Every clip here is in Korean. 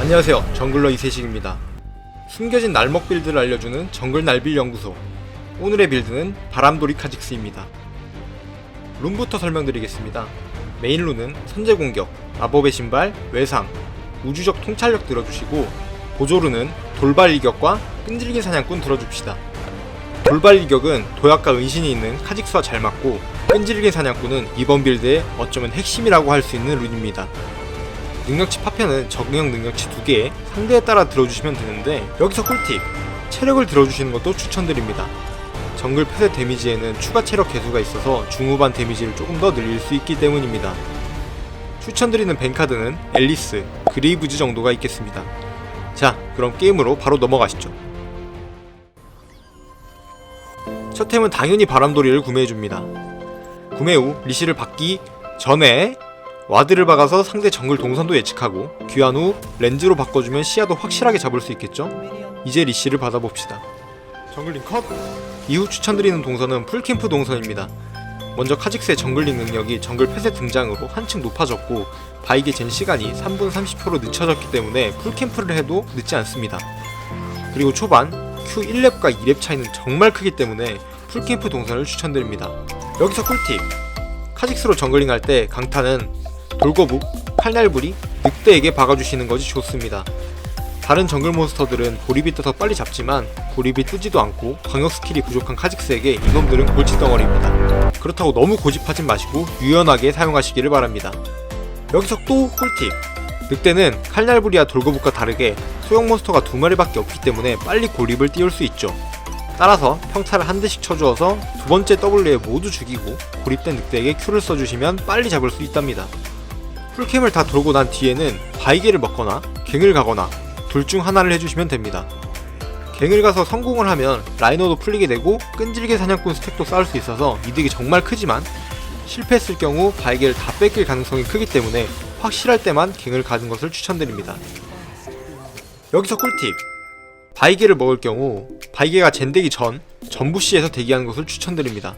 안녕하세요. 정글러 이세식입니다. 숨겨진 날먹 빌드를 알려주는 정글 날빌 연구소. 오늘의 빌드는 바람돌이 카직스입니다. 룬부터 설명드리겠습니다. 메인 룬은 선제 공격, 마법의 신발, 외상, 우주적 통찰력 들어주시고 보조룬은 돌발 이격과 끈질긴 사냥꾼 들어줍시다 돌발 이격은 도약과 은신이 있는 카직스와 잘 맞고 끈질긴 사냥꾼은 이번 빌드의 어쩌면 핵심이라고 할 수 있는 룬입니다 능력치 파편은 적용 능력치 2개에 상대에 따라 들어주시면 되는데 여기서 꿀팁! 체력을 들어주시는 것도 추천드립니다. 정글 폐쇄 데미지에는 추가 체력 개수가 있어서 중후반 데미지를 조금 더 늘릴 수 있기 때문입니다. 추천드리는 뱅카드는 앨리스, 그레이브즈 정도가 있겠습니다. 자, 그럼 게임으로 바로 넘어가시죠. 첫 템은 당연히 바람돌이를 구매해줍니다. 구매 후 리시를 받기 전에 와드를 박아서 상대 정글 동선도 예측하고 귀환 후 렌즈로 바꿔주면 시야도 확실하게 잡을 수 있겠죠? 이제 리시를 받아봅시다. 정글링 컷! 이후 추천드리는 동선은 풀캠프 동선입니다. 먼저 카직스의 정글링 능력이 정글 펫의 등장으로 한층 높아졌고 바이게 젠 시간이 3분 30초로 늦춰졌기 때문에 풀캠프를 해도 늦지 않습니다. 그리고 초반 Q 1렙과 2렙 차이는 정말 크기 때문에 풀캠프 동선을 추천드립니다. 여기서 꿀팁! 카직스로 정글링 할 때 강타는 돌거북, 칼날부리, 늑대에게 박아주시는 것이 좋습니다. 다른 정글 몬스터들은 고립이 떠서 빨리 잡지만 고립이 뜨지도 않고 광역 스킬이 부족한 카직스에게 이놈들은 골칫덩어리입니다. 그렇다고 너무 고집하진 마시고 유연하게 사용하시기를 바랍니다. 여기서 또 꿀팁! 늑대는 칼날부리와 돌거북과 다르게 소형 몬스터가 두 마리밖에 없기 때문에 빨리 고립을 띄울 수 있죠. 따라서 평타를 한 대씩 쳐주어서 두 번째 W에 모두 죽이고 고립된 늑대에게 Q를 써주시면 빨리 잡을 수 있답니다. 풀캠을 다 돌고 난 뒤에는 바이게를 먹거나 갱을 가거나 둘 중 하나를 해주시면 됩니다. 갱을 가서 성공을 하면 라이너도 풀리게 되고 끈질게 사냥꾼 스택도 쌓을 수 있어서 이득이 정말 크지만 실패했을 경우 바이게를 다 뺏길 가능성이 크기 때문에 확실할 때만 갱을 가는 것을 추천드립니다. 여기서 꿀팁! 바이게를 먹을 경우 바이게가 젠되기 전 전부시에서 대기하는 것을 추천드립니다.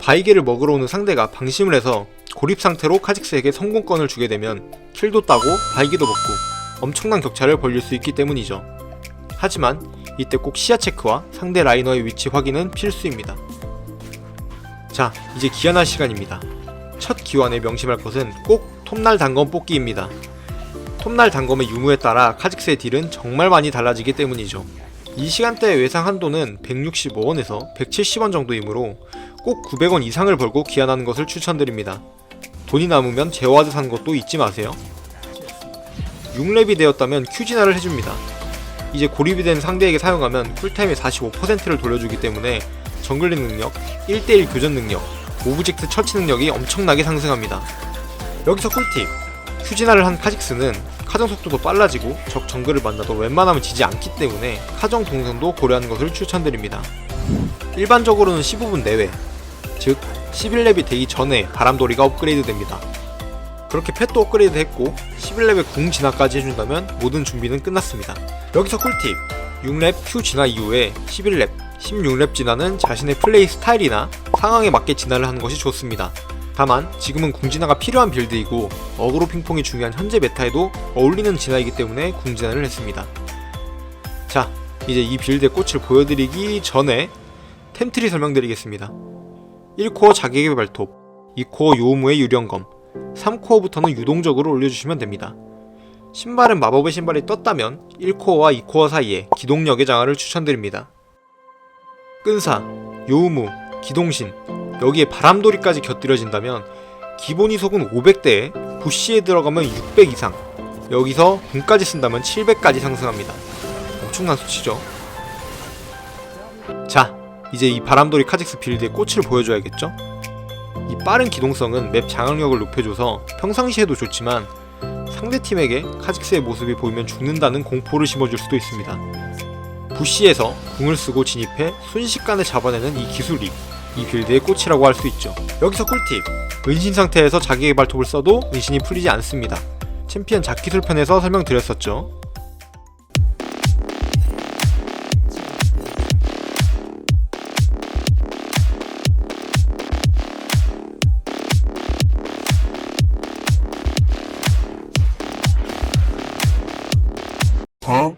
바이게를 먹으러 오는 상대가 방심을 해서 고립 상태로 카직스에게 성공권을 주게 되면 킬도 따고 바이게도 먹고 엄청난 격차를 벌릴 수 있기 때문이죠. 하지만 이때 꼭 시야 체크와 상대 라이너의 위치 확인은 필수입니다. 자, 이제 기한할 시간입니다. 첫 기환에 명심할 것은 꼭 톱날 단검 뽑기입니다. 톱날 단검의 유무에 따라 카직스의 딜은 정말 많이 달라지기 때문이죠. 이 시간대의 외상 한도는 165원에서 170원 정도이므로 꼭 900원 이상을 벌고 기한하는 것을 추천드립니다. 돈이 남으면 제와드 사는 것도 잊지 마세요. 6렙이 되었다면 큐진화를 해줍니다. 이제 고립이 된 상대에게 사용하면 쿨타임의 45%를 돌려주기 때문에 정글링 능력, 1대1 교전 능력, 오브젝트 처치 능력이 엄청나게 상승합니다. 여기서 꿀팁! 큐진화를 한 카직스는 카정 속도도 빨라지고 적 정글을 만나도 웬만하면 지지 않기 때문에 카정 동선도 고려하는 것을 추천드립니다. 일반적으로는 15분 내외, 즉 11렙이 되기 전에 바람돌이가 업그레이드 됩니다. 그렇게 펫도 업그레이드 했고 11렙의 궁 진화까지 해준다면 모든 준비는 끝났습니다. 여기서 꿀팁! 6렙 Q 진화 이후에 11렙, 16렙 진화는 자신의 플레이 스타일이나 상황에 맞게 진화를 하는 것이 좋습니다. 다만 지금은 궁진화가 필요한 빌드이고 어그로 핑퐁이 중요한 현재 메타에도 어울리는 진화이기 때문에 궁진화를 했습니다. 자, 이제 이 빌드의 꽃을 보여드리기 전에 템트리 설명드리겠습니다. 1코어 자기의 발톱, 2코어 요무의 유령검, 3코어부터는 유동적으로 올려주시면 됩니다. 신발은 마법의 신발이 떴다면 1코어와 2코어 사이에 기동력의 장화를 추천드립니다. 끈사, 요우무, 기동신, 여기에 바람돌이까지 곁들여진다면 기본 이속은 500대에 부시에 들어가면 600 이상 여기서 궁까지 쓴다면 700까지 상승합니다. 엄청난 수치죠. 자, 이제 이 바람돌이 카직스 빌드의 꽃을 보여줘야겠죠? 이 빠른 기동성은 맵 장악력을 높여줘서 평상시에도 좋지만 상대팀에게 카직스의 모습이 보이면 죽는다는 공포를 심어줄 수도 있습니다. 부시에서 궁을 쓰고 진입해 순식간에 잡아내는 이 기술이 이 빌드의 꽃이라고 할 수 있죠. 여기서 꿀팁! 은신 상태에서 자기의 발톱을 써도 은신이 풀리지 않습니다. 챔피언 자키술 편에서 설명드렸었죠. 어?